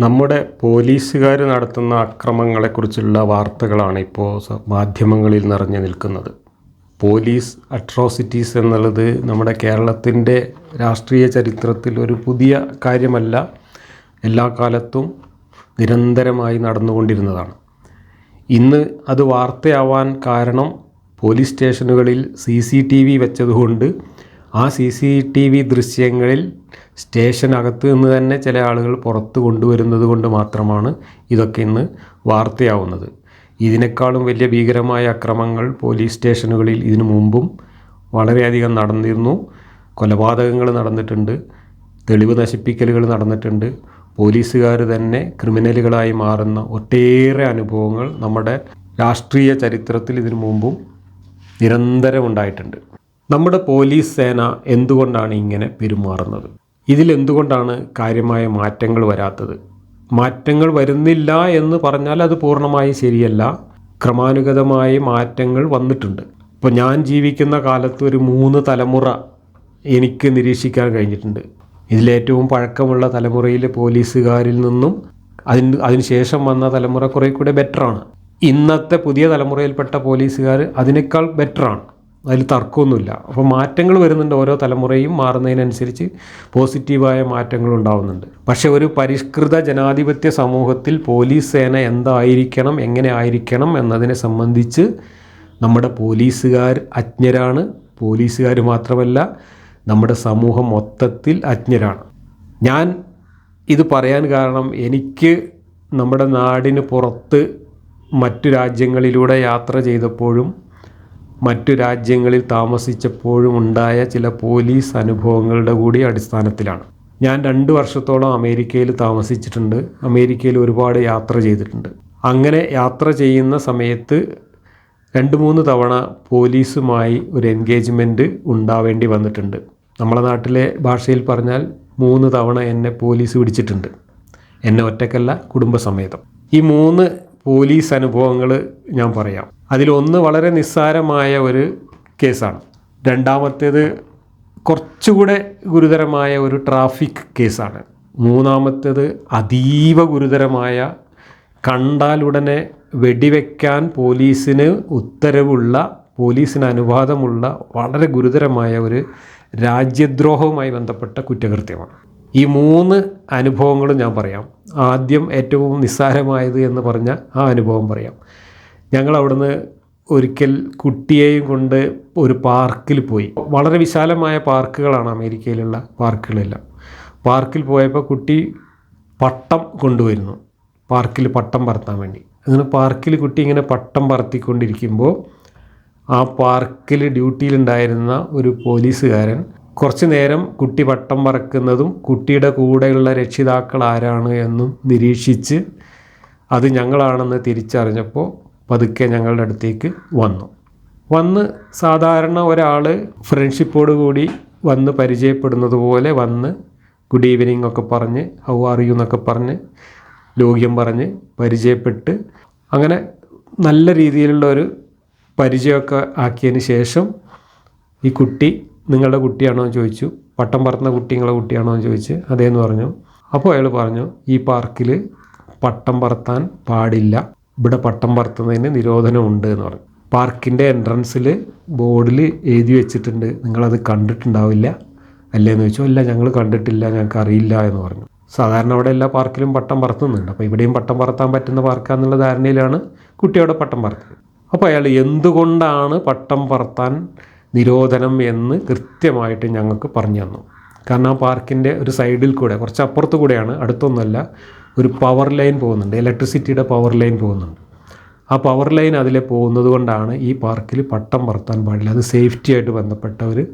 നമ്മുടെ പോലീസുകാർ നടത്തുന്ന അക്രമങ്ങളെക്കുറിച്ചുള്ള വാർത്തകളാണ് ഇപ്പോൾ മാധ്യമങ്ങളിൽ നിറഞ്ഞു നിൽക്കുന്നത്. പോലീസ് അട്രോസിറ്റീസ് എന്നുള്ളത് നമ്മുടെ കേരളത്തിന്റെ രാഷ്ട്രീയ ചരിത്രത്തിൽ ഒരു പുതിയ കാര്യമല്ല. എല്ലാ കാലത്തും നിരന്തരമായി നടന്നുകൊണ്ടിരുന്നതാണ്. ഇന്ന് അത് വാർത്തയാവാൻ കാരണം പോലീസ് സ്റ്റേഷനുകളിൽ സി സി ടി വി വെച്ചതുകൊണ്ട് ആ സി സി ടി വി ദൃശ്യങ്ങളിൽ സ്റ്റേഷനകത്ത് നിന്ന് തന്നെ ചില ആളുകൾ പുറത്ത് കൊണ്ടുവരുന്നത് കൊണ്ട് മാത്രമാണ് ഇതൊക്കെ ഇന്ന് വാർത്തയാവുന്നത്. ഇതിനേക്കാളും വലിയ ഭീകരമായ അക്രമങ്ങൾ പോലീസ് സ്റ്റേഷനുകളിൽ ഇതിനു മുമ്പും വളരെയധികം നടന്നിരുന്നു. കൊലപാതകങ്ങൾ നടന്നിട്ടുണ്ട്. തെളിവ് നശിപ്പിക്കലുകൾ നടന്നിട്ടുണ്ട്. പോലീസുകാർ തന്നെ ക്രിമിനലുകളായി മാറുന്ന ഒട്ടേറെ അനുഭവങ്ങൾ നമ്മുടെ രാഷ്ട്രീയ ചരിത്രത്തിൽ ഇതിനു മുമ്പും നിരന്തരം ഉണ്ടായിട്ടുണ്ട്. നമ്മുടെ പോലീസ് സേന എന്തുകൊണ്ടാണ് ഇങ്ങനെ പെരുമാറുന്നത്? ഇതിലെന്തുകൊണ്ടാണ് കാര്യമായ മാറ്റങ്ങൾ വരാത്തത്? മാറ്റങ്ങൾ വരുന്നില്ല എന്ന് പറഞ്ഞാൽ അത് പൂർണമായും ശരിയല്ല. ക്രമാനുഗതമായ മാറ്റങ്ങൾ വന്നിട്ടുണ്ട്. ഇപ്പോൾ ഞാൻ ജീവിക്കുന്ന കാലത്ത് ഒരു മൂന്ന് തലമുറ എനിക്ക് നിരീക്ഷിക്കാൻ കഴിഞ്ഞിട്ടുണ്ട്. ഇതിലേറ്റവും പഴക്കമുള്ള തലമുറയിലെ പോലീസുകാരിൽ നിന്നും അതിന് അതിനുശേഷം വന്ന തലമുറ കുറേ കൂടെ ബെറ്ററാണ് ഇന്നത്തെ പുതിയ തലമുറയിൽപ്പെട്ട പോലീസുകാർ അതിനേക്കാൾ ബെറ്ററാണ് അതിൽ തർക്കമൊന്നുമില്ല. അപ്പോൾ മാറ്റങ്ങൾ വരുന്നുണ്ട് ഓരോ തലമുറയും മാറുന്നതിനനുസരിച്ച് പോസിറ്റീവായ മാറ്റങ്ങൾ ഉണ്ടാവുന്നുണ്ട്. പക്ഷേ ഒരു പരിഷ്കൃത ജനാധിപത്യ സമൂഹത്തിൽ പോലീസ് സേന എന്തായിരിക്കണം എങ്ങനെ ആയിരിക്കണം എന്നതിനെ സംബന്ധിച്ച് നമ്മുടെ പോലീസുകാർ അജ്ഞരാണ്. പോലീസുകാർ മാത്രമല്ല നമ്മുടെ സമൂഹം മൊത്തത്തിൽ അജ്ഞരാണ്. ഞാൻ ഇത് പറയാൻ കാരണം എനിക്ക് നമ്മുടെ നാടിന് പുറത്ത് മറ്റു രാജ്യങ്ങളിലൂടെ യാത്ര ചെയ്തപ്പോഴും മറ്റു രാജ്യങ്ങളിൽ താമസിച്ചപ്പോഴും ഉണ്ടായ ചില പോലീസ് അനുഭവങ്ങളുടെ കൂടി അടിസ്ഥാനത്തിലാണ്. ഞാൻ രണ്ട് വർഷത്തോളം അമേരിക്കയിൽ താമസിച്ചിട്ടുണ്ട്. അമേരിക്കയിൽ ഒരുപാട് യാത്ര ചെയ്തിട്ടുണ്ട്. അങ്ങനെ യാത്ര ചെയ്യുന്ന സമയത്ത് രണ്ട് മൂന്ന് തവണ പോലീസുമായി ഒരു എൻഗേജ്മെന്റ് ഉണ്ടാവേണ്ടി വന്നിട്ടുണ്ട്. നമ്മളെ നാട്ടിലെ ഭാഷയിൽ പറഞ്ഞാൽ മൂന്ന് തവണ എന്നെ പോലീസ് പിടിച്ചിട്ടുണ്ട്. എന്നെ ഒറ്റക്കല്ല കുടുംബസമേതം. ഈ മൂന്ന് പോലീസ് അനുഭവങ്ങൾ ഞാൻ പറയാം. അതിലൊന്ന് വളരെ നിസ്സാരമായ ഒരു കേസാണ്. രണ്ടാമത്തേത് കുറച്ചുകൂടെ ഗുരുതരമായ ഒരു ട്രാഫിക് കേസാണ്. മൂന്നാമത്തേത് അതീവ ഗുരുതരമായ കണ്ടാലുടനെ വെടിവെക്കാൻ പോലീസിന് ഉത്തരവുള്ള പോലീസിന് അനുവാദമുള്ള വളരെ ഗുരുതരമായ ഒരു രാജ്യദ്രോഹവുമായി ബന്ധപ്പെട്ട കുറ്റകൃത്യമാണ്. ഈ മൂന്ന് അനുഭവങ്ങളും ഞാൻ പറയാം. ആദ്യം ഏറ്റവും നിസ്സാരമായത് എന്ന് പറഞ്ഞ ആ അനുഭവം പറയാം. ഞങ്ങൾ അവിടുന്ന് ഒരിക്കൽ കുട്ടിയെയും കൊണ്ട് ഒരു പാർക്കിൽ പോയി. വളരെ വിശാലമായ പാർക്കുകളാണ് അമേരിക്കയിലുള്ള പാർക്കുകളെല്ലാം. പാർക്കിൽ പോയപ്പോൾ കുട്ടി പട്ടം കൊണ്ടുവരുന്നു. പാർക്കിൽ പട്ടം പറത്താൻ വേണ്ടി. അങ്ങനെ പാർക്കിൽ കുട്ടി ഇങ്ങനെ പട്ടം പറത്തിക്കൊണ്ടിരിക്കുമ്പോൾ ആ പാർക്കിൽ ഡ്യൂട്ടിയിലുണ്ടായിരുന്ന ഒരു പോലീസുകാരൻ കുറച്ച് നേരം കുട്ടി പട്ടം പറക്കുന്നതും കുട്ടിയുടെ കൂടെയുള്ള രക്ഷിതാക്കൾ ആരാണ് എന്നും നിരീക്ഷിച്ച് അത് ഞങ്ങളാണെന്ന് തിരിച്ചറിഞ്ഞപ്പോൾ പതുക്കെ ഞങ്ങളുടെ അടുത്തേക്ക് വന്നു. വന്ന് സാധാരണ ഒരാൾ ഫ്രണ്ട്ഷിപ്പോട് കൂടി വന്ന് പരിചയപ്പെടുന്നത് പോലെ വന്ന് ഗുഡ് ഈവനിങ് ഒക്കെ പറഞ്ഞ് ഹൗ ആർ യു എന്നൊക്കെ പറഞ്ഞ് ലോഗ്യം പറഞ്ഞ് പരിചയപ്പെട്ട് അങ്ങനെ നല്ല രീതിയിലുള്ള ഒരു പരിചയമൊക്കെ ആക്കിയതിന് ശേഷം ഈ കുട്ടി നിങ്ങളുടെ കുട്ടിയാണോ എന്ന് ചോദിച്ചു. പട്ടം പറത്തുന്ന കുട്ടി നിങ്ങളുടെ കുട്ടിയാണോ എന്ന് ചോദിച്ച് അതേന്ന് പറഞ്ഞു. അപ്പോൾ അയാൾ പറഞ്ഞു ഈ പാർക്കിൽ പട്ടം പറത്താൻ പാടില്ല. ഇവിടെ പട്ടം പറത്തുന്നതിന് നിരോധനമുണ്ട് എന്ന് പറഞ്ഞു. പാർക്കിന്റെ എൻട്രൻസിൽ ബോർഡിൽ എഴുതി വെച്ചിട്ടുണ്ട് നിങ്ങളത് കണ്ടിട്ടുണ്ടാവില്ല അല്ലേന്ന് ചോദിച്ചു. അല്ല ഞങ്ങൾ കണ്ടിട്ടില്ല ഞങ്ങൾക്ക് അറിയില്ല എന്ന് പറഞ്ഞു. സാധാരണ അവിടെ എല്ലാ പാർക്കിലും പട്ടം പറത്തുന്നുണ്ട്. അപ്പോൾ ഇവിടെയും പട്ടം പറത്താൻ പറ്റുന്ന പാർക്കാന്നുള്ള ധാരണയിലാണ് കുട്ടിയോടെ പട്ടം പറത്തത് അപ്പോൾ അയാൾ എന്തുകൊണ്ടാണ് പട്ടം പറത്താൻ നിരോധനം എന്ന് കൃത്യമായിട്ട് ഞങ്ങൾക്ക് പറഞ്ഞു തന്നു. കാരണം ആ പാർക്കിന്റെ ഒരു സൈഡിൽ കൂടെ കുറച്ച് അപ്പുറത്ത് കൂടെയാണ് അടുത്തൊന്നുമല്ല ഒരു പവർ ലൈൻ പോകുന്നുണ്ട്. ഇലക്ട്രിസിറ്റിയുടെ പവർ ലൈൻ പോകുന്നുണ്ട്. ആ പവർ ലൈൻ അതിൽ പോകുന്നത് കൊണ്ടാണ് ഈ പാർക്കിൽ പട്ടം പറത്താൻ പാടില്ല. അത് സേഫ്റ്റി ആയിട്ട് ബന്ധപ്പെട്ട ഒരു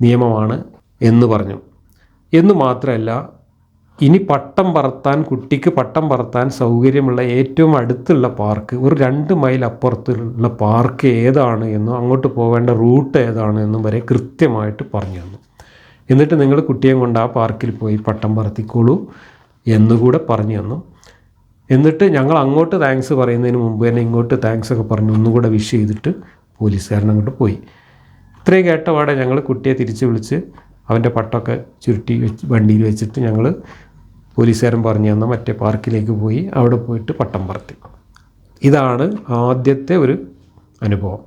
നിയമമാണ് എന്ന് പറഞ്ഞു. എന്ന് മാത്രമല്ല ഇനി പട്ടം പറത്താൻ കുട്ടിക്ക് പട്ടം പറത്താൻ സൗകര്യമുള്ള ഏറ്റവും അടുത്തുള്ള പാർക്ക് ഒരു രണ്ട് മൈൽ അപ്പുറത്തുള്ള പാർക്ക് ഏതാണ് എന്നും അങ്ങോട്ട് പോകേണ്ട റൂട്ട് ഏതാണ് എന്നും വരെ കൃത്യമായിട്ട് പറഞ്ഞു തന്നു. എന്നിട്ട് നിങ്ങൾ കുട്ടിയെ കൊണ്ട് ആ പാർക്കിൽ പോയി പട്ടം പറത്തിക്കോളൂ. എന്നുകൂടെ പറഞ്ഞു തന്നു. എന്നിട്ട് ഞങ്ങൾ അങ്ങോട്ട് താങ്ക്സ് പറയുന്നതിന് മുമ്പ് തന്നെ ഇങ്ങോട്ട് താങ്ക്സ് ഒക്കെ പറഞ്ഞു. ഒന്നുകൂടെ വിഷ് ചെയ്തിട്ട് പോലീസുകാരൻ അങ്ങോട്ട് പോയി. ഇത്രയും കേട്ടപാടെ ഞങ്ങൾ കുട്ടിയെ തിരിച്ച് വിളിച്ച് അവന്റെ പട്ടൊക്കെ ചുരുട്ടി വെച്ച് വണ്ടിയിൽ വെച്ചിട്ട് ഞങ്ങൾ പോലീസുകാരൻ പറഞ്ഞു തന്ന മറ്റേ പാർക്കിലേക്ക് പോയി. അവിടെ പോയിട്ട് പട്ടം പറത്തി. ഇതാണ് ആദ്യത്തെ ഒരു അനുഭവം.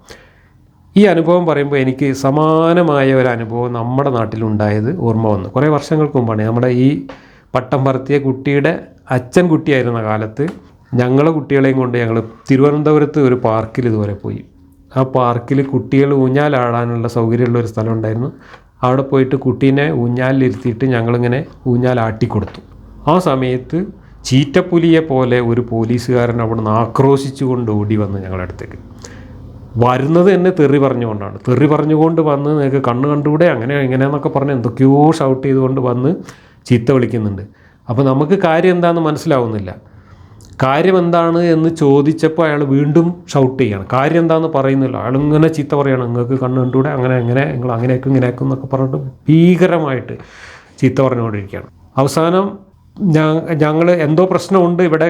ഈ അനുഭവം പറയുമ്പോൾ എനിക്ക് സമാനമായ ഒരു അനുഭവം നമ്മുടെ നാട്ടിലുണ്ടായത് ഓർമ്മ വന്നു. കുറേ വർഷങ്ങൾക്ക് മുമ്പാണ്. നമ്മുടെ ഈ പട്ടം പറത്തിയ കുട്ടിയുടെ അച്ഛൻ കുട്ടിയായിരുന്ന കാലത്ത് ഞങ്ങളെ കുട്ടികളെയും കൊണ്ട് ഞങ്ങൾ തിരുവനന്തപുരത്ത് ഒരു പാർക്കിൽ ഇതുവരെ പോയി. ആ പാർക്കിൽ കുട്ടികൾ ഊഞ്ഞാലാടാനുള്ള സൗകര്യമുള്ള ഒരു സ്ഥലം ഉണ്ടായിരുന്നു. അവിടെ പോയിട്ട് കുട്ടീനെ ഊഞ്ഞാലിലിരുത്തിയിട്ട് ഞങ്ങളിങ്ങനെ ഊഞ്ഞാലാട്ടിക്കൊടുത്തു ആ സമയത്ത് ചീറ്റപ്പുലിയെ പോലെ ഒരു പോലീസുകാരൻ അവിടെ നിന്ന് ആക്രോശിച്ചുകൊണ്ട് ഓടി വന്ന് ഞങ്ങളുടെ അടുത്തേക്ക്. വരുന്നത് തന്നെ തെറി പറഞ്ഞുകൊണ്ടാണ്. തെറി പറഞ്ഞുകൊണ്ട് വന്ന് നിങ്ങൾക്ക് കണ്ണ് കണ്ടുകൂടെ? അങ്ങനെ എങ്ങനെയെന്നൊക്കെ പറഞ്ഞ് എന്തൊക്കെയോ ഷൗട്ട് ചെയ്തുകൊണ്ട് വന്ന് ചീത്ത വിളിക്കുന്നുണ്ട്. അപ്പോൾ നമുക്ക് കാര്യം എന്താണെന്ന് മനസ്സിലാവുന്നില്ല. കാര്യം എന്താണ് എന്ന് ചോദിച്ചപ്പോൾ അയാൾ വീണ്ടും ഷൗട്ട് ചെയ്യണം. കാര്യം എന്താണെന്ന് പറയുന്നില്ല. അയാൾ ഇങ്ങനെ ചീത്ത പറയണം. നിങ്ങൾക്ക് കണ്ണ് കണ്ടുകൂടെ? അങ്ങനെ എങ്ങനെ നിങ്ങൾ അങ്ങനെയൊക്കെ ഇങ്ങനെയൊക്കെ എന്നൊക്കെ പറഞ്ഞിട്ട് ഭീകരമായിട്ട് ചീത്ത പറഞ്ഞുകൊണ്ടിരിക്കുകയാണ്. അവസാനം ഞങ്ങൾ എന്തോ പ്രശ്നമുണ്ട്. ഇവിടെ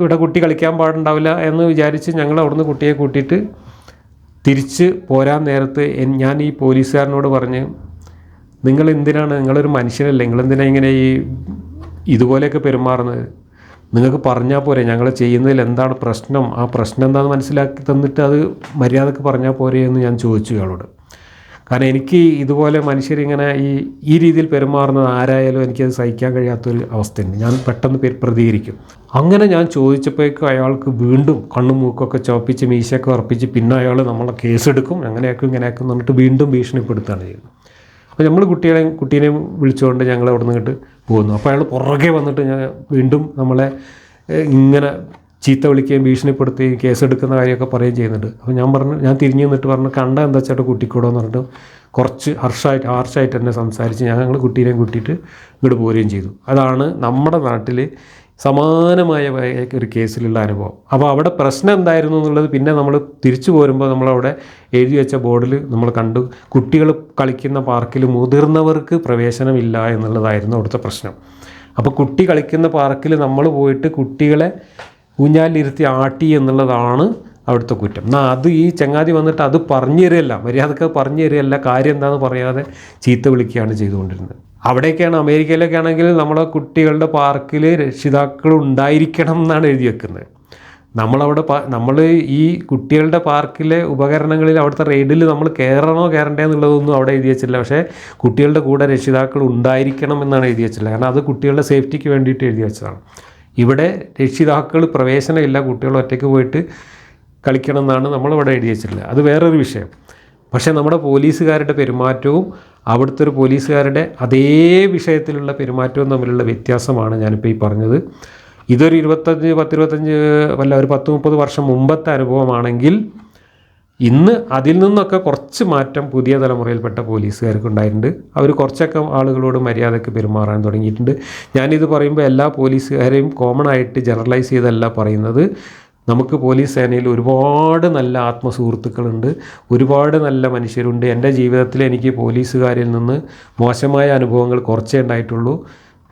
ഇവിടെ കുട്ടി കളിക്കാൻ പാടുണ്ടാവില്ല എന്ന് വിചാരിച്ച് ഞങ്ങൾ അവിടുന്ന് കുട്ടിയെ കൂട്ടിയിട്ട് തിരിച്ച് പോരാൻ നേരത്ത് ഞാൻ ഈ പോലീസുകാരനോട് പറഞ്ഞ് നിങ്ങൾ എന്തിനാണ് നിങ്ങളൊരു മനുഷ്യനല്ലേ. നിങ്ങളെന്തിനാ ഇങ്ങനെ ഈ ഇതുപോലെയൊക്കെ പെരുമാറുന്നത്? നിങ്ങൾക്ക് പറഞ്ഞാൽ പോരെ ഞങ്ങൾ ചെയ്യുന്നതിൽ എന്താണ് പ്രശ്നം? ആ പ്രശ്നം എന്താണെന്ന് മനസ്സിലാക്കി തന്നിട്ട് അത് മര്യാദയ്ക്ക് പറഞ്ഞാൽ പോരെ എന്ന് ഞാൻ ചോദിച്ചു ഇയാളോട്. കാരണം എനിക്ക് ഇതുപോലെ മനുഷ്യരിങ്ങനെ ഈ ഈ രീതിയിൽ പെരുമാറുന്നത് ആരായാലും എനിക്കത് സഹിക്കാൻ കഴിയാത്തൊരു അവസ്ഥയുണ്ട്. ഞാൻ പെട്ടെന്ന് പ്രതികരിക്കും. അങ്ങനെ ഞാൻ ചോദിച്ചപ്പോഴേക്കും അയാൾക്ക് വീണ്ടും കണ്ണും മൂക്കൊക്കെ ചോപ്പിച്ച് മീശയൊക്കെ ഉറപ്പിച്ച് പിന്നെ അയാൾ നമ്മളെ കേസെടുക്കും. അങ്ങനെയൊക്കെ ഇങ്ങനെയൊക്കെ എന്ന് പറഞ്ഞിട്ട് വീണ്ടും ഭീഷണിപ്പെടുത്തുകയാണ് ചെയ്യുന്നത്. അപ്പോൾ നമ്മൾ കുട്ടികളെ കുട്ടീനെയും വിളിച്ചുകൊണ്ട് ഞങ്ങൾ അവിടെ നിന്നിട്ട് പോകുന്നു അപ്പോൾ അയാൾ പുറകെ വന്നിട്ട് ഞാൻ വീണ്ടും നമ്മളെ ഇങ്ങനെ ചീത്ത വിളിക്കുകയും ഭീഷണിപ്പെടുത്തുകയും കേസെടുക്കുന്ന കാര്യമൊക്കെ പറയുകയും ചെയ്യുന്നുണ്ട്. അപ്പോൾ ഞാൻ പറഞ്ഞു ഞാൻ തിരിഞ്ഞു നിന്നിട്ട് പറഞ്ഞു കണ്ട എന്താ ചേട്ടാ കുട്ടിക്കൂടെ? എന്ന് പറഞ്ഞിട്ട് കുറച്ച് ഹർഷായിട്ട് ഹാർഷായിട്ട് എന്നെ സംസാരിച്ച് ഞങ്ങൾ കുട്ടീനെയും കൂട്ടിയിട്ട് ഇങ്ങോട്ട് പോരുകയും ചെയ്തു. അതാണ് നമ്മുടെ നാട്ടിൽ സമാനമായ ഒരു കേസിലുള്ള അനുഭവം. അപ്പോൾ അവിടെ പ്രശ്നം എന്തായിരുന്നു എന്നുള്ളത് പിന്നെ നമ്മൾ തിരിച്ചു പോരുമ്പോൾ നമ്മളവിടെ എഴുതി വെച്ച ബോർഡിൽ നമ്മൾ കണ്ടു കുട്ടികൾ കളിക്കുന്ന പാർക്കിൽ മുതിർന്നവർക്ക് പ്രവേശനമില്ല എന്നുള്ളതായിരുന്നു അവിടുത്തെ പ്രശ്നം. അപ്പോൾ കുട്ടി കളിക്കുന്ന പാർക്കിൽ നമ്മൾ പോയിട്ട് കുട്ടികളെ ഊഞ്ഞാലിരുത്തി ആട്ടി എന്നുള്ളതാണ് അവിടുത്തെ കുറ്റം. എന്നാൽ അത് ഈ ചങ്ങാതി വന്നിട്ട് അത് പറഞ്ഞു തരികയല്ല. മര്യാദയ്ക്ക് പറഞ്ഞു തരികയല്ല. കാര്യം എന്താണെന്ന് പറയാതെ ചീത്ത വിളിക്കുകയാണ് ചെയ്തുകൊണ്ടിരുന്നത്. അവിടെയൊക്കെയാണ് അമേരിക്കയിലൊക്കെ ആണെങ്കിൽ നമ്മളെ കുട്ടികളുടെ പാർക്കിൽ രക്ഷിതാക്കൾ ഉണ്ടായിരിക്കണം എന്നാണ് എഴുതി വെക്കുന്നത്. നമ്മളവിടെ നമ്മൾ ഈ കുട്ടികളുടെ പാർക്കിലെ ഉപകരണങ്ങളിൽ അവിടുത്തെ റെയ്ഡിൽ നമ്മൾ കയറണോ കയറണ്ടേ എന്നുള്ളതൊന്നും അവിടെ എഴുതി വെച്ചില്ല പക്ഷേ കുട്ടികളുടെ കൂടെ രക്ഷിതാക്കൾ ഉണ്ടായിരിക്കണം എന്നാണ് എഴുതി വെച്ചില്ല കാരണം അത് കുട്ടികളുടെ സേഫ്റ്റിക്ക് വേണ്ടിയിട്ട് എഴുതി വെച്ചതാണ്. ഇവിടെ രക്ഷിതാക്കൾ പ്രവേശനമില്ല. കുട്ടികൾ ഒറ്റയ്ക്ക് പോയിട്ട് കളിക്കണം എന്നാണ് നമ്മളിവിടെ എഴുതി വെച്ചിട്ടുള്ളത്. അത് വേറൊരു വിഷയം. പക്ഷേ നമ്മുടെ പോലീസുകാരുടെ പെരുമാറ്റവും അവിടുത്തെ ഒരു പോലീസുകാരുടെ അതേ വിഷയത്തിലുള്ള പെരുമാറ്റവും തമ്മിലുള്ള വ്യത്യാസമാണ് ഞാനിപ്പോൾ ഈ പറഞ്ഞത്. ഇതൊരു ഇരുപത്തഞ്ച് പത്തിരുപത്തഞ്ച് അല്ല ഒരു പത്ത് മുപ്പത് വർഷം മുമ്പത്തെ അനുഭവമാണെങ്കിൽ ഇന്ന് അതിൽ നിന്നൊക്കെ കുറച്ച് മാറ്റം പുതിയ തലമുറയിൽപ്പെട്ട പോലീസുകാർക്ക് ഉണ്ടായിട്ടുണ്ട് അവർ കുറച്ചൊക്കെ ആളുകളോട് മര്യാദയ്ക്ക് പെരുമാറാൻ തുടങ്ങിയിട്ടുണ്ട്. ഞാനിത് പറയുമ്പോൾ എല്ലാ പോലീസുകാരെയും കോമൺ ആയിട്ട് ജനറലൈസ് ചെയ്തല്ല പറയുന്നത്. നമുക്ക് പോലീസ് സേനയിൽ ഒരുപാട് നല്ല ആത്മസുഹൃത്തുക്കളുണ്ട് ഒരുപാട് നല്ല മനുഷ്യരുണ്ട്. എന്റെ ജീവിതത്തിൽ എനിക്ക് പോലീസുകാരിൽ നിന്ന് മോശമായ അനുഭവങ്ങൾ കുറച്ചേ ഉണ്ടായിട്ടുള്ളൂ.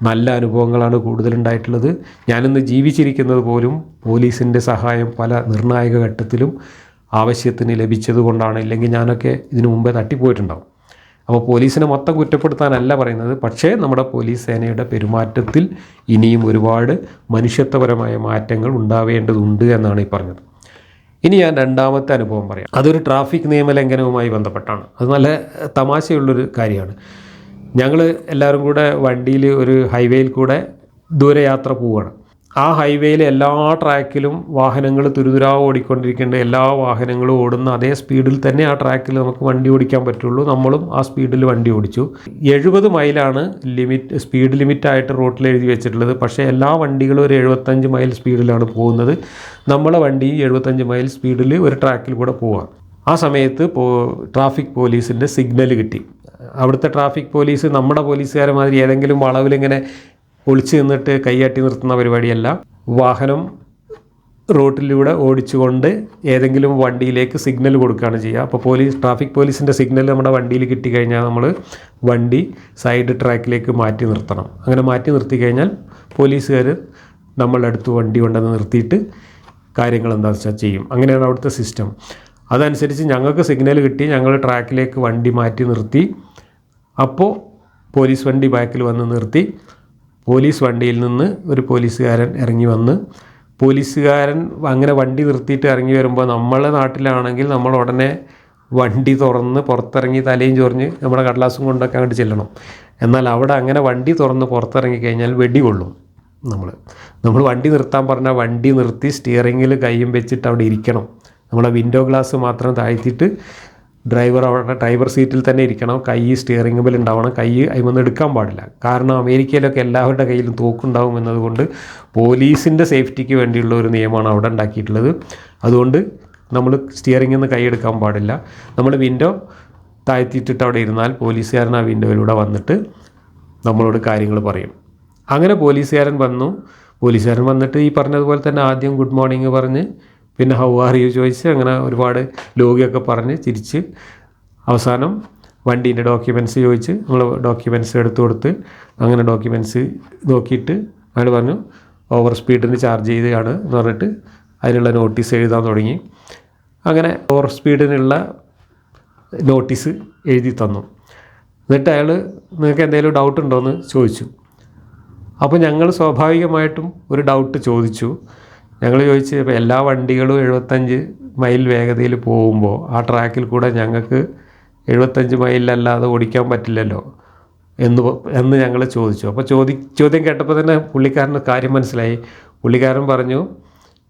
നല്ല അനുഭവങ്ങളാണ് കൂടുതലുണ്ടായിട്ടുള്ളത്. ഞാനിന്ന് ജീവിച്ചിരിക്കുന്നത് പോലും പോലീസിന്റെ സഹായം പല നിർണായക ഘട്ടത്തിലും ആവശ്യത്തിന് ലഭിച്ചതുകൊണ്ടാണ്. ഇല്ലെങ്കിൽ ഞാനൊക്കെ ഇതിനു മുമ്പേ തട്ടിപ്പോയിട്ടുണ്ടാവും. അപ്പോൾ പോലീസിനെ മൊത്തം കുറ്റപ്പെടുത്താനല്ല പറയുന്നത്. പക്ഷേ നമ്മുടെ പോലീസ് സേനയുടെ പെരുമാറ്റത്തിൽ ഇനിയും ഒരുപാട് മനുഷ്യത്വപരമായ മാറ്റങ്ങൾ ഉണ്ടാവേണ്ടതുണ്ട് എന്നാണ് ഈ പറഞ്ഞത്. ഇനി ഞാൻ രണ്ടാമത്തെ അനുഭവം പറയാം. അതൊരു ട്രാഫിക് നിയമലംഘനവുമായി ബന്ധപ്പെട്ടാണ്. അത് നല്ല തമാശയുള്ളൊരു കാര്യമാണ്. ഞങ്ങൾ എല്ലാവരും കൂടെ വണ്ടിയിൽ ഒരു ഹൈവേയിൽ കൂടെ ദൂരയാത്ര പോവുകയാണ്. ആ ഹൈവേയിലെ എല്ലാ ട്രാക്കിലും വാഹനങ്ങൾ തുരുതുരാ ഓടിക്കൊണ്ടിരിക്കേണ്ട എല്ലാ വാഹനങ്ങളും ഓടുന്ന അതേ സ്പീഡിൽ തന്നെ ആ ട്രാക്കിൽ നമുക്ക് വണ്ടി ഓടിക്കാൻ പറ്റുള്ളൂ. നമ്മളും ആ സ്പീഡിൽ വണ്ടി ഓടിച്ചു. എഴുപത് മൈലാണ് ലിമിറ്റ് സ്പീഡ് ലിമിറ്റായിട്ട് റോട്ടിൽ എഴുതി വെച്ചിട്ടുള്ളത്. പക്ഷേ എല്ലാ വണ്ടികളും ഒരു എഴുപത്തഞ്ച് മൈൽ സ്പീഡിലാണ് പോകുന്നത്. നമ്മളെ വണ്ടി എഴുപത്തഞ്ച് മൈൽ സ്പീഡിൽ ഒരു ട്രാക്കിൽ കൂടെ പോവാം. ആ സമയത്ത് പോ ട്രാഫിക് പോലീസിന്റെ സിഗ്നൽ കിട്ടി. അവിടുത്തെ ട്രാഫിക് പോലീസ് നമ്മുടെ പോലീസുകാരെ മാതിരി ഏതെങ്കിലും വളവിലിങ്ങനെ ഒളിച്ചു നിന്നിട്ട് കൈയാട്ടി നിർത്തുന്ന പരിപാടിയല്ല. വാഹനം റോട്ടിലൂടെ ഓടിച്ചുകൊണ്ട് ഏതെങ്കിലും വണ്ടിയിലേക്ക് സിഗ്നൽ കൊടുക്കുകയാണ് ചെയ്യുക. അപ്പോൾ പോലീസ് ട്രാഫിക് പോലീസിന്റെ സിഗ്നൽ നമ്മുടെ വണ്ടിയിൽ കിട്ടിക്കഴിഞ്ഞാൽ നമ്മൾ വണ്ടി സൈഡ് ട്രാക്കിലേക്ക് മാറ്റി നിർത്തണം. അങ്ങനെ മാറ്റി നിർത്തി കഴിഞ്ഞാൽ പോലീസുകാർ നമ്മളുടെ അടുത്ത് വണ്ടി കൊണ്ടുവന്ന് നിർത്തിയിട്ട് കാര്യങ്ങൾ എന്താണെന്ന് വെച്ചാൽ ചെയ്യും. അങ്ങനെയാണ് അവിടുത്തെ സിസ്റ്റം. അതനുസരിച്ച് ഞങ്ങൾക്ക് സിഗ്നൽ കിട്ടി ഞങ്ങൾ ട്രാക്കിലേക്ക് വണ്ടി മാറ്റി നിർത്തി. അപ്പോൾ പോലീസ് വണ്ടി ബാക്കിൽ വന്ന് നിർത്തി. പോലീസ് വണ്ടിയിൽ നിന്ന് ഒരു പോലീസുകാരൻ ഇറങ്ങി വന്ന് പോലീസുകാരൻ അങ്ങനെ വണ്ടി നിർത്തിയിട്ട് ഇറങ്ങി വരുമ്പോൾ നമ്മളെ നാട്ടിലാണെങ്കിൽ നമ്മൾ ഉടനെ വണ്ടി തുറന്ന് പുറത്തിറങ്ങി തലയും ചൊറിഞ്ഞ് നമ്മുടെ കടലാസും കൊണ്ടൊക്കെ അങ്ങോട്ട് ചെല്ലണം. എന്നാൽ അവിടെ അങ്ങനെ വണ്ടി തുറന്ന് പുറത്തിറങ്ങി കഴിഞ്ഞാൽ വെടി കൊള്ളും നമ്മൾ. നമ്മൾ വണ്ടി നിർത്താൻ പറഞ്ഞാൽ വണ്ടി നിർത്തി സ്റ്റിയറിങ്ങിൽ കൈയും വെച്ചിട്ട് അവിടെ ഇരിക്കണം. നമ്മളെ വിൻഡോ ഗ്ലാസ് മാത്രം താഴ്ത്തിയിട്ട് ഡ്രൈവർ അവരുടെ ഡ്രൈവർ സീറ്റിൽ തന്നെ ഇരിക്കണം. കൈ സ്റ്റിയറിംഗ് ബിൽ ഉണ്ടാവണം. കൈ അതിമൊന്നും എടുക്കാൻ പാടില്ല. കാരണം അമേരിക്കയിലൊക്കെ എല്ലാവരുടെ കയ്യിലും തോക്കുണ്ടാവും എന്നതുകൊണ്ട് പോലീസിന്റെ സേഫ്റ്റിക്ക് വേണ്ടിയുള്ള ഒരു നിയമമാണ് അവിടെ ഉണ്ടാക്കിയിട്ടുള്ളത്. അതുകൊണ്ട് നമ്മൾ സ്റ്റിയറിംഗിൽ നിന്ന് കൈ എടുക്കാൻ പാടില്ല. നമ്മൾ വിൻഡോ താഴ്ത്തിയിട്ടിട്ട് അവിടെ ഇരുന്നാൽ പോലീസുകാരൻ ആ വിൻഡോയിലൂടെ വന്നിട്ട് നമ്മളോട് കാര്യങ്ങൾ പറയും. അങ്ങനെ പോലീസുകാരൻ വന്നു. പോലീസുകാരൻ വന്നിട്ട് ഈ പറഞ്ഞതുപോലെ തന്നെ ആദ്യം ഗുഡ് മോർണിംഗ് പറഞ്ഞ് പിന്നെ ഹൗ ആർ യു ചോദിച്ച് അങ്ങനെ ഒരുപാട് ലോഗിയൊക്കെ പറഞ്ഞ് തിരിച്ച് അവസാനം വണ്ടീന്റെ ഡോക്യുമെന്റ്സ് ചോദിച്ച് നമ്മൾ ഡോക്യുമെന്റ്സ് എടുത്തു കൊടുത്ത് അങ്ങനെ ഡോക്യുമെന്റ്സ് നോക്കിയിട്ട് അയാൾ പറഞ്ഞു ഓവർ സ്പീഡിന് ചാർജ് ചെയ്തതാണ് എന്ന് പറഞ്ഞിട്ട് അതിനുള്ള നോട്ടീസ് എഴുതാൻ തുടങ്ങി. അങ്ങനെ ഓവർ സ്പീഡിനുള്ള നോട്ടീസ് എഴുതി തന്നു. എന്നിട്ട് അയാൾ നിങ്ങൾക്ക് എന്തെങ്കിലും ഡൗട്ട് ഉണ്ടോ? എന്ന് ചോദിച്ചു. അപ്പോൾ ഞങ്ങൾ സ്വാഭാവികമായിട്ടും ഒരു ഡൗട്ട് ചോദിച്ചു. ഞങ്ങൾ ചോദിച്ചു ഇപ്പോൾ എല്ലാ വണ്ടികളും എഴുപത്തഞ്ച് മൈൽ വേഗതയിൽ പോകുമ്പോൾ ആ ട്രാക്കിൽ കൂടെ ഞങ്ങൾക്ക് എഴുപത്തഞ്ച് മൈലിലല്ലാതെ ഓടിക്കാൻ പറ്റില്ലല്ലോ എന്ന് എന്ന് ഞങ്ങൾ ചോദിച്ചു. അപ്പോൾ ചോദി ചോദ്യം കേട്ടപ്പോൾ തന്നെ പുള്ളിക്കാരന് കാര്യം മനസ്സിലായി. പുള്ളിക്കാരൻ പറഞ്ഞു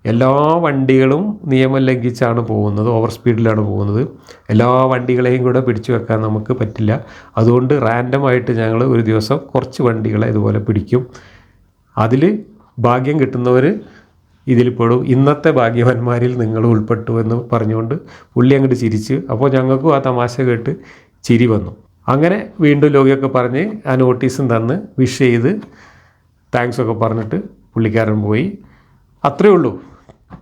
എല്ലാ വണ്ടികളും നിയമം ലംഘിച്ചാണ് പോകുന്നത് ഓവർ സ്പീഡിലാണ് പോകുന്നത്. എല്ലാ വണ്ടികളെയും കൂടെ പിടിച്ചു വെക്കാൻ നമുക്ക് പറ്റില്ല. അതുകൊണ്ട് റാൻഡമായിട്ട് ഞങ്ങൾ ഒരു ദിവസം കുറച്ച് വണ്ടികളെ ഇതുപോലെ പിടിക്കും. അതിൽ ഭാഗ്യം കിട്ടുന്നവർ ഇതിൽ പെടും. ഇന്നത്തെ ഭാഗ്യവാന്മാരിൽ നിങ്ങൾ ഉൾപ്പെട്ടു എന്ന് പറഞ്ഞുകൊണ്ട് പുള്ളി അങ്ങോട്ട് ചിരിച്ച് അപ്പോൾ ഞങ്ങൾക്കും ആ തമാശ കേട്ട് ചിരി വന്നു. അങ്ങനെ വീണ്ടും ലോകിയൊക്കെ പറഞ്ഞ് ആ നോട്ടീസും തന്ന് വിഷ് ചെയ്ത് താങ്ക്സ് ഒക്കെ പറഞ്ഞിട്ട് പുള്ളിക്കാരൻ പോയി. അത്രയേ ഉള്ളൂ.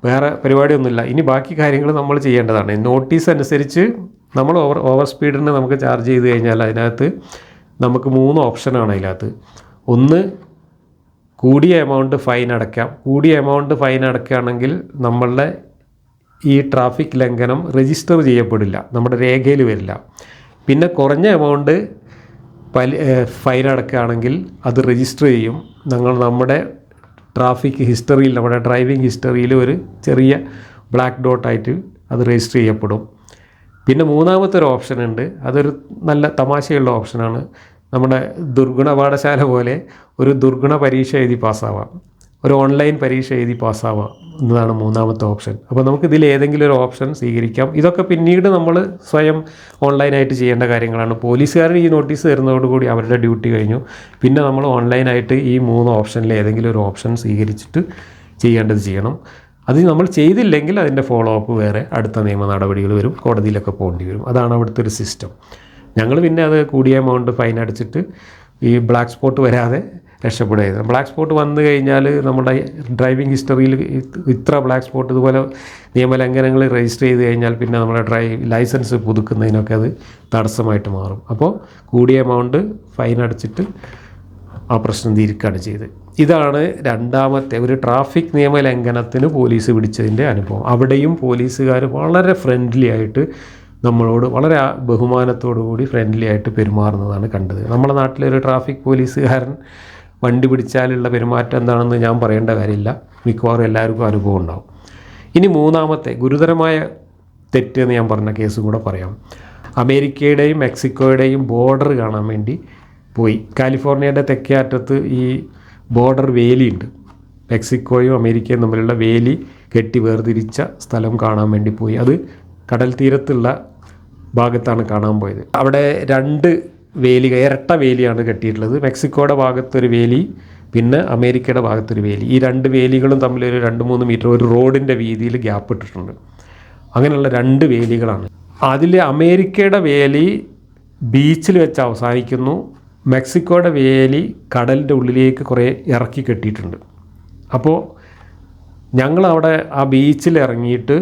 വേറെ പരിപാടിയൊന്നുമില്ല. ഇനി ബാക്കി കാര്യങ്ങൾ നമ്മൾ ചെയ്യേണ്ടതാണ്. നോട്ടീസ് അനുസരിച്ച് നമ്മൾ ഓവർ ഓവർ സ്പീഡിന് നമുക്ക് ചാർജ് ചെയ്ത് കഴിഞ്ഞാൽ അതിനകത്ത് നമുക്ക് മൂന്ന് ഓപ്ഷനാണ് അതിനകത്ത്. ഒന്ന് കൂടിയ എമൗണ്ട് ഫൈൻ അടയ്ക്കാം. കൂടിയ എമൗണ്ട് ഫൈൻ അടയ്ക്കുകയാണെങ്കിൽ നമ്മളുടെ ഈ ട്രാഫിക് ലംഘനം രജിസ്റ്റർ ചെയ്യപ്പെടില്ല. നമ്മുടെ രേഖയിൽ വരില്ല. പിന്നെ കുറഞ്ഞ എമൗണ്ട് പലി ഫൈൻ അടക്കുകയാണെങ്കിൽ അത് രജിസ്റ്റർ ചെയ്യും. ഞങ്ങൾ നമ്മുടെ ട്രാഫിക് ഹിസ്റ്ററിയിൽ നമ്മുടെ ഡ്രൈവിംഗ് ഹിസ്റ്ററിയിൽ ഒരു ചെറിയ ബ്ലാക്ക് ഡോട്ടായിട്ട് അത് രജിസ്റ്റർ ചെയ്യപ്പെടും. പിന്നെ മൂന്നാമത്തെ ഒരു ഓപ്ഷൻ ഉണ്ട്. അതൊരു നല്ല തമാശയുള്ള ഓപ്ഷനാണ് നമ്മുടെ ദുർഗുണ പാഠശാല പോലെ ഒരു ദുർഗുണ പരീക്ഷ എഴുതി പാസ്സാവാം. ഒരു ഓൺലൈൻ പരീക്ഷ എഴുതി പാസ്സാവാം എന്നതാണ് മൂന്നാമത്തെ ഓപ്ഷൻ. അപ്പോൾ നമുക്ക് ഇതിൽ ഏതെങ്കിലും ഒരു ഓപ്ഷൻ സ്വീകരിക്കാം. ഇതൊക്കെ പിന്നീട് നമ്മൾ സ്വയം ഓൺലൈനായിട്ട് ചെയ്യേണ്ട കാര്യങ്ങളാണ്. പോലീസുകാരൻ ഈ നോട്ടീസ് തരുന്നതോടുകൂടി അവരുടെ ഡ്യൂട്ടി കഴിഞ്ഞു. പിന്നെ നമ്മൾ ഓൺലൈനായിട്ട് ഈ മൂന്ന് ഓപ്ഷനിൽ ഏതെങ്കിലും ഒരു ഓപ്ഷൻ സ്വീകരിച്ചിട്ട് ചെയ്യേണ്ടത് ചെയ്യണം. അത് നമ്മൾ ചെയ്തില്ലെങ്കിൽ അതിന്റെ ഫോളോ അപ്പ് വേറെ അടുത്ത നിയമ നടപടികൾ വരും. കോടതിയിലൊക്കെ പോകേണ്ടി വരും. അതാണ് അവിടുത്തെ ഒരു സിസ്റ്റം ഞങ്ങൾ പിന്നെ അത് കൂടിയ എമൗണ്ട് ഫൈൻ അടിച്ചിട്ട് ഈ ബ്ലാക്ക് സ്പോട്ട് വരാതെ രക്ഷപ്പെടുകയായിരുന്നു. ബ്ലാക്ക് സ്പോട്ട് വന്നു കഴിഞ്ഞാൽ നമ്മുടെ ഡ്രൈവിംഗ് ഹിസ്റ്ററിയിൽ ഇത്ര ബ്ലാക്ക് സ്പോട്ട് ഇതുപോലെ നിയമലംഘനങ്ങൾ രജിസ്റ്റർ ചെയ്ത് കഴിഞ്ഞാൽ പിന്നെ നമ്മുടെ ഡ്രൈവ് ലൈസൻസ് പുതുക്കുന്നതിനൊക്കെ അത് തടസ്സമായിട്ട് മാറും. അപ്പോൾ കൂടിയ എമൗണ്ട് ഫൈൻ അടിച്ചിട്ട് ആ പ്രശ്നം തീർക്കുകയാണ് ചെയ്തത്. ഇതാണ് രണ്ടാമത്തെ ഒരു ട്രാഫിക് നിയമ നിയമലംഘനത്തിന് പോലീസ് പിടിച്ചതിന്റെ അനുഭവം. അവിടെയും പോലീസുകാർ വളരെ ഫ്രണ്ട്ലി ആയിട്ട് നമ്മളോട് വളരെ കൂടി ഫ്രണ്ട്ലി ആയിട്ട് പെരുമാറുന്നതാണ് കണ്ടത്. നമ്മുടെ നാട്ടിലെ ഒരു ട്രാഫിക് പോലീസുകാരൻ വണ്ടി പിടിച്ചാലുള്ള പെരുമാറ്റം എന്താണെന്ന് ഞാൻ പറയേണ്ട കാര്യമില്ല. മിക്കവാറും എല്ലാവർക്കും അനുഭവം ഉണ്ടാവും. ഇനി മൂന്നാമത്തെ ഗുരുതരമായ തെറ്റ് എന്ന് ഞാൻ പറഞ്ഞ കേസ് കൂടെ പറയാം. അമേരിക്കയുടെയും മെക്സിക്കോയുടെയും ബോർഡർ കാണാൻ വേണ്ടി പോയി. കാലിഫോർണിയയുടെ തെക്കേ അറ്റത്ത് ഈ ബോർഡർ വേലിയുണ്ട്. മെക്സിക്കോയും അമേരിക്കയും തമ്മിലുള്ള വേലി കെട്ടി വേർതിരിച്ച സ്ഥലം കാണാൻ വേണ്ടി പോയി. അത് കടൽ തീരത്തുള്ള ഭാഗത്താണ് കാണാൻ പോയത്. അവിടെ രണ്ട് വേലി ഇരട്ട വേലിയാണ് കെട്ടിയിട്ടുള്ളത്. മെക്സിക്കോയുടെ ഭാഗത്തൊരു വേലി പിന്നെ അമേരിക്കയുടെ ഭാഗത്തൊരു വേലി. ഈ രണ്ട് വേലികളും തമ്മിൽ ഒരു രണ്ട് മൂന്ന് മീറ്റർ ഒരു റോഡിന്റെ വീതിയിൽ ഗ്യാപ്പ് ഇട്ടിട്ടുണ്ട്. അങ്ങനെയുള്ള രണ്ട് വേലികളാണ്. അതിൽ അമേരിക്കയുടെ വേലി ബീച്ചിൽ വെച്ച് അവസാനിക്കുന്നു. മെക്സിക്കോയുടെ വേലി കടലിന്റെ ഉള്ളിലേക്ക് കുറേ ഇറക്കി കെട്ടിയിട്ടുണ്ട്. അപ്പോൾ ഞങ്ങളവിടെ ആ ബീച്ചിൽ ഇറങ്ങിയിട്ട്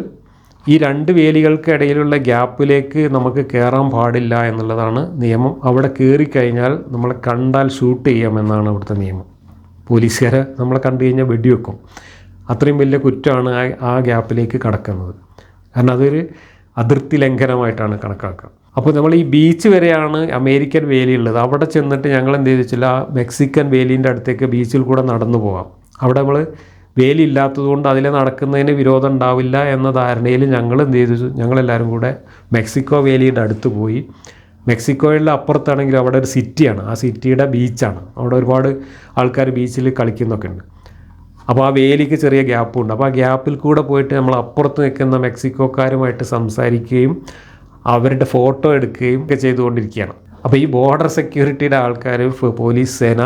ഈ രണ്ട് വേലികൾക്കിടയിലുള്ള ഗ്യാപ്പിലേക്ക് നമുക്ക് കയറാൻ പാടില്ല എന്നുള്ളതാണ് നിയമം. അവിടെ കയറിക്കഴിഞ്ഞാൽ നമ്മളെ കണ്ടാൽ ഷൂട്ട് ചെയ്യാമെന്നാണ് അവിടുത്തെ നിയമം. പോലീസുകാരെ നമ്മളെ കണ്ടു കഴിഞ്ഞാൽ വെടിവെക്കും. അത്രയും വലിയ കുറ്റമാണ് ആ ആ ഗ്യാപ്പിലേക്ക് കടക്കുന്നത്. കാരണം അതൊരു അതിർത്തി ലംഘനമായിട്ടാണ് കണക്കാക്കുക. അപ്പോൾ നമ്മൾ ഈ ബീച്ച് വരെയാണ് അമേരിക്കൻ വേലി ഉള്ളത് അവിടെ ചെന്നിട്ട് ഞങ്ങൾ എന്ത് ചെയ്തു വെച്ചാൽ ആ മെക്സിക്കൻ വേലീന്റെ അടുത്തേക്ക് ബീച്ചിൽ കൂടെ നടന്നു പോകാം അവിടെ നമ്മൾ വേലി ഇല്ലാത്തതുകൊണ്ട് അതിൽ നടക്കുന്നതിന് വിരോധം ഉണ്ടാവില്ല എന്ന ധാരണയിൽ ഞങ്ങൾ എന്ത് ചെയ്തു? ഞങ്ങളെല്ലാവരും കൂടെ മെക്സിക്കോ വേലിയുടെ അടുത്ത് പോയി. മെക്സിക്കോയിലെ അപ്പുറത്താണെങ്കിൽ അവിടെ ഒരു സിറ്റിയാണ്. ആ സിറ്റിയുടെ ബീച്ചാണ്. അവിടെ ഒരുപാട് ആൾക്കാർ ബീച്ചിൽ കളിക്കുന്നൊക്കെ ഉണ്ട്. അപ്പോൾ ആ വേലിക്ക് ചെറിയ ഗ്യാപ്പുണ്ട് അപ്പോൾ ആ ഗ്യാപ്പിൽ കൂടെ പോയിട്ട് നമ്മൾ അപ്പുറത്ത് നിൽക്കുന്ന മെക്സിക്കോക്കാരുമായിട്ട് സംസാരിക്കുകയും അവരുടെ ഫോട്ടോ എടുക്കുകയും ഒക്കെ ചെയ്തുകൊണ്ടിരിക്കുകയാണ്. അപ്പോൾ ഈ ബോർഡർ സെക്യൂരിറ്റിയുടെ ആൾക്കാർ പോലീസ് സേന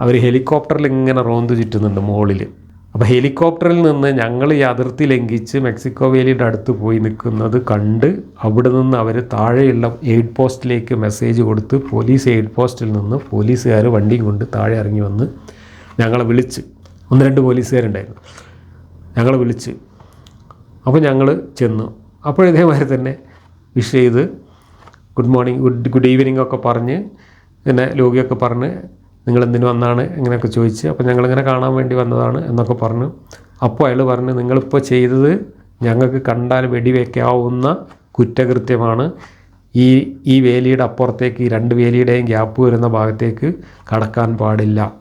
അവർ ഹെലികോപ്റ്ററിൽ ഇങ്ങനെ റോന്ത് ചുറ്റുന്നുണ്ട് മുകളിൽ. അപ്പോൾ ഹെലികോപ്റ്ററിൽ നിന്ന് ഞങ്ങൾ ഈ അതിർത്തി ലംഘിച്ച് മെക്സിക്കോ വേലിയുടെ അടുത്ത് പോയി നിൽക്കുന്നത് കണ്ട് അവിടെ നിന്ന് അവർ താഴെയുള്ള എയ്ഡ് പോസ്റ്റിലേക്ക് മെസ്സേജ് കൊടുത്ത് പോലീസ് എയ്ഡ് പോസ്റ്റിൽ നിന്ന് പോലീസുകാർ വണ്ടിയും കൊണ്ട് താഴെ ഇറങ്ങി വന്ന് ഞങ്ങളെ വിളിച്ച്. ഒന്ന് രണ്ട് പോലീസുകാരുണ്ടായിരുന്നു. ഞങ്ങളെ വിളിച്ച്. അപ്പോൾ ഞങ്ങൾ ചെന്നു. അപ്പോൾ ഇതേമാതിരി തന്നെ വിഷ് ചെയ്ത് good morning good good evening ഒക്കെ പറഞ്ഞ് പിന്നെ ലോകിയൊക്കെ പറഞ്ഞ് നിങ്ങൾ എന്തിനു വന്നാണ് ഇങ്ങനെയൊക്കെ ചോദിച്ച് അപ്പോൾ ഞങ്ങളിങ്ങനെ കാണാൻ വേണ്ടി വന്നതാണ് എന്നൊക്കെ പറഞ്ഞു. അപ്പോൾ അയാൾ പറഞ്ഞു നിങ്ങളിപ്പോൾ ചെയ്തത് ഞങ്ങൾക്ക് കണ്ടാൽ വെടിവെക്കാവുന്ന കുറ്റകൃത്യമാണ്. ഈ ഈ വേലിയുടെ അപ്പുറത്തേക്ക് ഈ രണ്ട് വേലിയുടെയും ഗ്യാപ്പ് വരുന്ന ഭാഗത്തേക്ക് കടക്കാൻ പാടില്ല.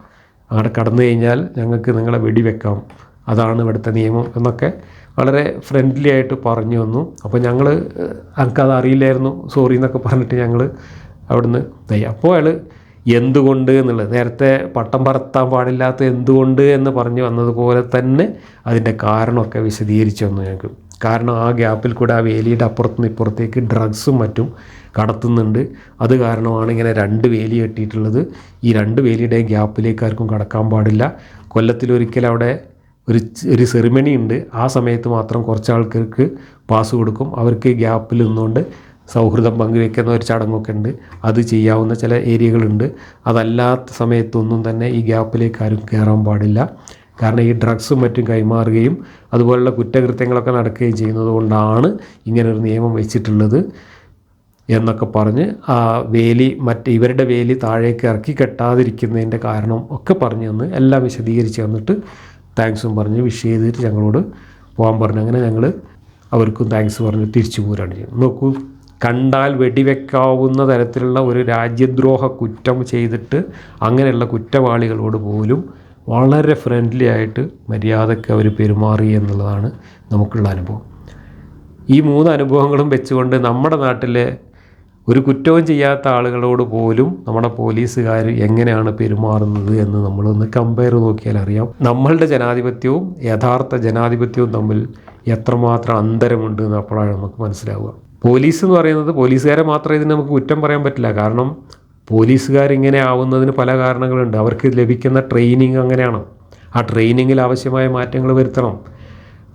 അവിടെ കടന്നു കഴിഞ്ഞാൽ ഞങ്ങൾക്ക് നിങ്ങളെ വെടിവെക്കാം. അതാണ് ഇവിടുത്തെ നിയമം എന്നൊക്കെ വളരെ ഫ്രണ്ട്ലി ആയിട്ട് പറഞ്ഞു വന്നു. അപ്പോൾ ഞങ്ങൾ എനിക്കത് അറിയില്ലായിരുന്നു. സോറി എന്നൊക്കെ പറഞ്ഞിട്ട് ഞങ്ങൾ അവിടുന്ന് അപ്പോൾ അയാൾ എന്തുകൊണ്ട് എന്നുള്ളത്. നേരത്തെ പട്ടം പറത്താൻ പാടില്ലാത്ത എന്തുകൊണ്ട് എന്ന് പറഞ്ഞു വന്നതുപോലെ തന്നെ അതിന്റെ കാരണമൊക്കെ വിശദീകരിച്ചു വന്നു ഞങ്ങൾക്ക്. കാരണം ആ ഗ്യാപ്പിൽ കൂടെ ആ വേലിയുടെ അപ്പുറത്തുനിന്ന് ഇപ്പുറത്തേക്ക് ഡ്രഗ്സും മറ്റും കടത്തുന്നുണ്ട്. അത് കാരണമാണ് ഇങ്ങനെ രണ്ട് വേലി കെട്ടിയിട്ടുള്ളത്. ഈ രണ്ട് വേലിയുടെയും ഗ്യാപ്പിലേക്ക് ആർക്കും കടക്കാൻ പാടില്ല. കൊല്ലത്തിലൊരിക്കൽ അവിടെ ഒരു ഒരു സെറിമണി ഉണ്ട് ആ സമയത്ത് മാത്രം കുറച്ച് ആൾക്കാർക്ക് പാസ് കൊടുക്കും. അവർക്ക് ഗ്യാപ്പിൽ നിന്നുകൊണ്ട് സൗഹൃദം പങ്കുവെക്കുന്ന ഒരു ചടങ്ങൊക്കെ ഉണ്ട് അത് ചെയ്യാവുന്ന ചില ഏരിയകളുണ്ട്. അതല്ലാത്ത സമയത്തൊന്നും തന്നെ ഈ ഗ്യാപ്പിലേക്ക് ആരും കയറാൻ പാടില്ല. കാരണം ഈ ഡ്രഗ്സും മറ്റും കൈമാറുകയും അതുപോലുള്ള കുറ്റകൃത്യങ്ങളൊക്കെ നടക്കുകയും ചെയ്യുന്നത് കൊണ്ടാണ് ഇങ്ങനൊരു നിയമം വെച്ചിട്ടുള്ളത് എന്നൊക്കെ പറഞ്ഞ് ആ വേലി മറ്റ് ഇവരുടെ വേലി താഴേക്ക് ഇറക്കി കെട്ടാതിരിക്കുന്നതിന്റെ കാരണം ഒക്കെ പറഞ്ഞു തന്ന് എല്ലാം വിശദീകരിച്ച് തന്നിട്ട് താങ്ക്സും പറഞ്ഞ് വിഷ് ചെയ്തിട്ട് ഞങ്ങളോട് പോകാൻ പറഞ്ഞു. അങ്ങനെ ഞങ്ങൾ അവർക്കും താങ്ക്സ് പറഞ്ഞ് തിരിച്ചു പോരാണ് ചെയ്യുന്നത്. നോക്കൂ. കണ്ടാൽ വെടിവെക്കാവുന്ന തരത്തിലുള്ള ഒരു രാജ്യദ്രോഹ കുറ്റം ചെയ്തിട്ട് അങ്ങനെയുള്ള കുറ്റവാളികളോട് പോലും വളരെ ഫ്രണ്ട്ലി ആയിട്ട് മര്യാദയ്ക്ക് അവർ പെരുമാറി എന്നുള്ളതാണ് നമുക്കുള്ള അനുഭവം. ഈ മൂന്ന് അനുഭവങ്ങളും വെച്ചുകൊണ്ട് നമ്മുടെ നാട്ടിലെ ഒരു കുറ്റവും ചെയ്യാത്ത ആളുകളോട് പോലും നമ്മുടെ പോലീസുകാർ എങ്ങനെയാണ് പെരുമാറുന്നത് എന്ന് നമ്മളൊന്ന് കമ്പയർ നോക്കിയാൽ അറിയാം. നമ്മളുടെ ജനാധിപത്യവും യഥാർത്ഥ ജനാധിപത്യവും തമ്മിൽ എത്രമാത്രം അന്തരമുണ്ട് എന്ന് അപ്പോഴാണ് നമുക്ക് മനസ്സിലാവുക. പോലീസ് എന്ന് പറയുന്നത് പോലീസുകാരെ മാത്രമേ ഇതിന് നമുക്ക് കുറ്റം പറയാൻ പറ്റില്ല. കാരണം പോലീസുകാരിങ്ങനെ ആവുന്നതിന് പല കാരണങ്ങളുണ്ട്. അവർക്ക് ലഭിക്കുന്ന ട്രെയിനിങ് അങ്ങനെയാണ്. ആ ട്രെയിനിങ്ങിൽ ആവശ്യമായ മാറ്റങ്ങൾ വരുത്തണം.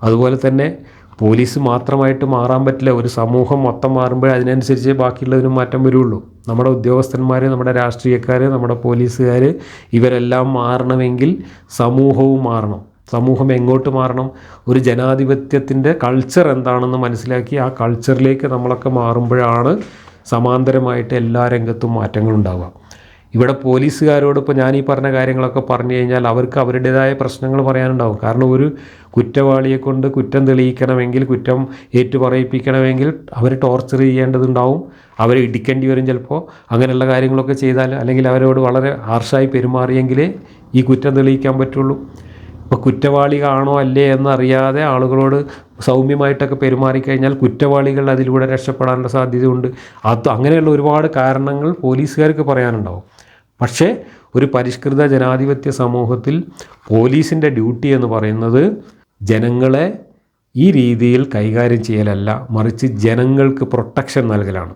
അതുപോലെ തന്നെ പോലീസ് മാത്രമായിട്ട് മാറാൻ പറ്റില്ല. ഒരു സമൂഹം മൊത്തം മാറുമ്പോൾ അതിനനുസരിച്ച് ബാക്കിയുള്ളതിനും മാറ്റം വരുള്ളൂ. നമ്മുടെ ഉദ്യോഗസ്ഥന്മാർ നമ്മുടെ രാഷ്ട്രീയക്കാർ നമ്മുടെ പോലീസുകാർ ഇവരെല്ലാം മാറണമെങ്കിൽ സമൂഹവും മാറണം. സമൂഹം എങ്ങോട്ട് മാറണം? ഒരു ജനാധിപത്യത്തിന്റെ കൾച്ചർ എന്താണെന്ന് മനസ്സിലാക്കി ആ കൾച്ചറിലേക്ക് നമ്മളൊക്കെ മാറുമ്പോഴാണ് സമാന്തരമായിട്ട് എല്ലാ രംഗത്തും മാറ്റങ്ങൾ ഉണ്ടാവുക. ഇവിടെ പോലീസുകാരോട് ഇപ്പോൾ ഞാൻ ഈ പറഞ്ഞ കാര്യങ്ങളൊക്കെ പറഞ്ഞു കഴിഞ്ഞാൽ അവർക്ക് അവരുടേതായ പ്രശ്നങ്ങൾ പറയാനുണ്ടാവും. കാരണം ഒരു കുറ്റവാളിയെ കൊണ്ട് കുറ്റം തെളിയിക്കണമെങ്കിൽ കുറ്റം ഏറ്റുപറയിപ്പിക്കണമെങ്കിൽ അവർ ടോർച്ചർ ചെയ്യേണ്ടതുണ്ടാവും. അവരെ ഇടിക്കേണ്ടി വരും ചിലപ്പോൾ അങ്ങനെയുള്ള കാര്യങ്ങളൊക്കെ ചെയ്താൽ അല്ലെങ്കിൽ അവരോട് വളരെ ഹാർഷായി പെരുമാറിയെങ്കിലേ ഈ കുറ്റം തെളിയിക്കാൻ പറ്റുള്ളൂ. ഇപ്പോൾ കുറ്റവാളികളാണോ അല്ലേ എന്നറിയാതെ ആളുകളോട് സൗമ്യമായിട്ടൊക്കെ പെരുമാറിക്കഴിഞ്ഞാൽ കുറ്റവാളികൾ അതിലൂടെ രക്ഷപ്പെടാനുള്ള സാധ്യതയുണ്ട്. അത് അങ്ങനെയുള്ള ഒരുപാട് കാരണങ്ങൾ പോലീസുകാർക്ക് പറയാനുണ്ടാവും. പക്ഷേ ഒരു പരിഷ്കൃത ജനാധിപത്യ സമൂഹത്തിൽ പോലീസിന്റെ ഡ്യൂട്ടി എന്ന് പറയുന്നത് ജനങ്ങളെ ഈ രീതിയിൽ കൈകാര്യം ചെയ്യലല്ല മറിച്ച് ജനങ്ങൾക്ക് പ്രൊട്ടക്ഷൻ നൽകലാണ്.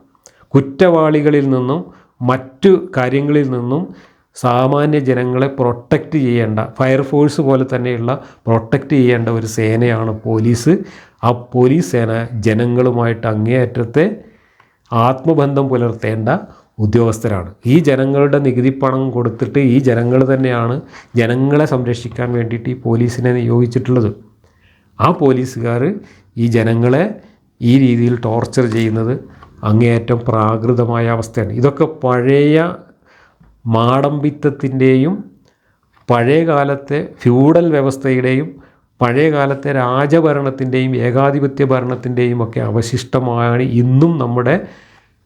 കുറ്റവാളികളിൽ നിന്നും മറ്റു കാര്യങ്ങളിൽ നിന്നും സാമാന്യ ജനങ്ങളെ പ്രൊട്ടക്റ്റ് ചെയ്യേണ്ട ഫയർഫോഴ്സ് പോലെ തന്നെയുള്ള പ്രൊട്ടക്റ്റ് ചെയ്യേണ്ട ഒരു സേനയാണ് പോലീസ്. ആ പോലീസ് സേന ജനങ്ങളുമായിട്ട് അങ്ങേയറ്റത്തെ ആത്മബന്ധം പുലർത്തേണ്ട ഉദ്യോഗസ്ഥരാണ്. ഈ ജനങ്ങളുടെ നികുതി പണം കൊടുത്തിട്ട് ഈ ജനങ്ങൾ തന്നെയാണ് ജനങ്ങളെ സംരക്ഷിക്കാൻ വേണ്ടിയിട്ട് ഈ പോലീസിനെ നിയോഗിച്ചിട്ടുള്ളത്. ആ പോലീസുകാർ ഈ ജനങ്ങളെ ഈ രീതിയിൽ ടോർച്ചർ ചെയ്യുന്നത് അങ്ങേയറ്റം പ്രാകൃതമായ അവസ്ഥയാണ്. ഇതൊക്കെ പഴയ മാടമ്പിത്തത്തിന്റെയും പഴയകാലത്തെ ഫ്യൂഡൽ വ്യവസ്ഥയുടെയും പഴയകാലത്തെ രാജഭരണത്തിന്റെയും ഏകാധിപത്യ ഭരണത്തിന്റെയും ഒക്കെ അവശിഷ്ടമാണ് ഇന്നും നമ്മുടെ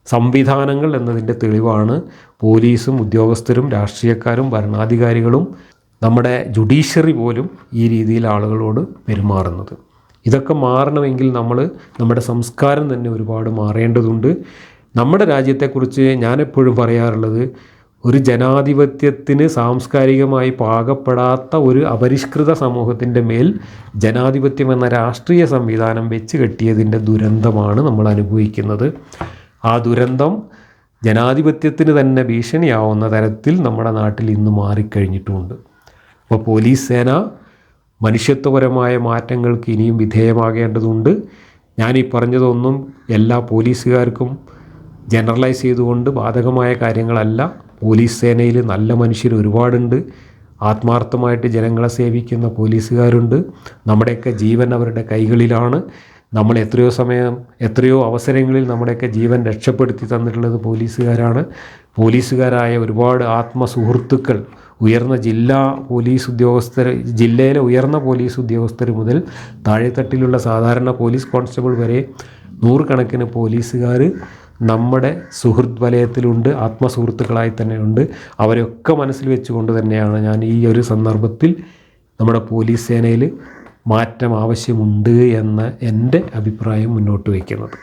സംവിധാനങ്ങൾ എന്നതിന്റെ തെളിവാണ്. പോലീസും ഉദ്യോഗസ്ഥരും രാഷ്ട്രീയക്കാരും ഭരണാധികാരികളും നമ്മുടെ ജുഡീഷ്യറി പോലും ഈ രീതിയിൽ ആളുകളോട് പെരുമാറുന്നത്. ഇതൊക്കെ മാറണമെങ്കിൽ നമ്മൾ നമ്മുടെ സംസ്കാരം തന്നെ ഒരുപാട് മാറേണ്ടതുണ്ട്. നമ്മുടെ രാജ്യത്തെക്കുറിച്ച് ഞാനെപ്പോഴും പറയാറുള്ളത് ഒരു ജനാധിപത്യത്തിന് സാംസ്കാരികമായി പാകപ്പെടാത്ത ഒരു അപരിഷ്കൃത സമൂഹത്തിന്റെ മേൽ ജനാധിപത്യം എന്ന രാഷ്ട്രീയ സംവിധാനം വെച്ച് കെട്ടിയതിന്റെ ദുരന്തമാണ് നമ്മൾ അനുഭവിക്കുന്നത്. ആ ദുരന്തം ജനാധിപത്യത്തിന് തന്നെ ഭീഷണിയാവുന്ന തരത്തിൽ നമ്മുടെ നാട്ടിൽ ഇന്ന് മാറിക്കഴിഞ്ഞിട്ടുമുണ്ട് അപ്പോൾ പോലീസ് സേന മനുഷ്യത്വപരമായ മാറ്റങ്ങൾക്ക് ഇനിയും വിധേയമാകേണ്ടതുണ്ട്. ഞാൻ ഈ പറഞ്ഞതൊന്നും എല്ലാ പോലീസുകാർക്കും ജനറലൈസ് ചെയ്തുകൊണ്ട് ബാധകമായ കാര്യങ്ങളല്ല. പോലീസ് സേനയിൽ നല്ല മനുഷ്യർ ഒരുപാടുണ്ട്. ആത്മാർത്ഥമായിട്ട് ജനങ്ങളെ സേവിക്കുന്ന പോലീസുകാരുണ്ട്. നമ്മുടെയൊക്കെ ജീവൻ അവരുടെ കൈകളിലാണ്. നമ്മൾ എത്രയോ സമയം എത്രയോ അവസരങ്ങളിൽ നമ്മുടെയൊക്കെ ജീവൻ രക്ഷപ്പെടുത്തി തന്നിട്ടുള്ളത് പോലീസുകാരാണ്. പോലീസുകാരായ ഒരുപാട് ആത്മസുഹൃത്തുക്കൾ ഉയർന്ന ജില്ലാ പോലീസ് ഉദ്യോഗസ്ഥർ ജില്ലയിലെ ഉയർന്ന പോലീസ് ഉദ്യോഗസ്ഥർ മുതൽ താഴെത്തട്ടിലുള്ള സാധാരണ പോലീസ് കോൺസ്റ്റബിൾ വരെ നൂറുകണക്കിന് പോലീസുകാർ നമ്മുടെ സുഹൃത്ത് വലയത്തിലുണ്ട് ആത്മസുഹൃത്തുക്കളായി തന്നെയുണ്ട് അവരെയൊക്കെ മനസ്സിൽ വെച്ചുകൊണ്ട് തന്നെയാണ് ഞാൻ ഈ ഒരു സന്ദർഭത്തിൽ നമ്മുടെ പോലീസ് സേനയിൽ മാറ്റം ആവശ്യമുണ്ട് എന്ന എന്റെ അഭിപ്രായം മുന്നോട്ട് വയ്ക്കുന്നത്.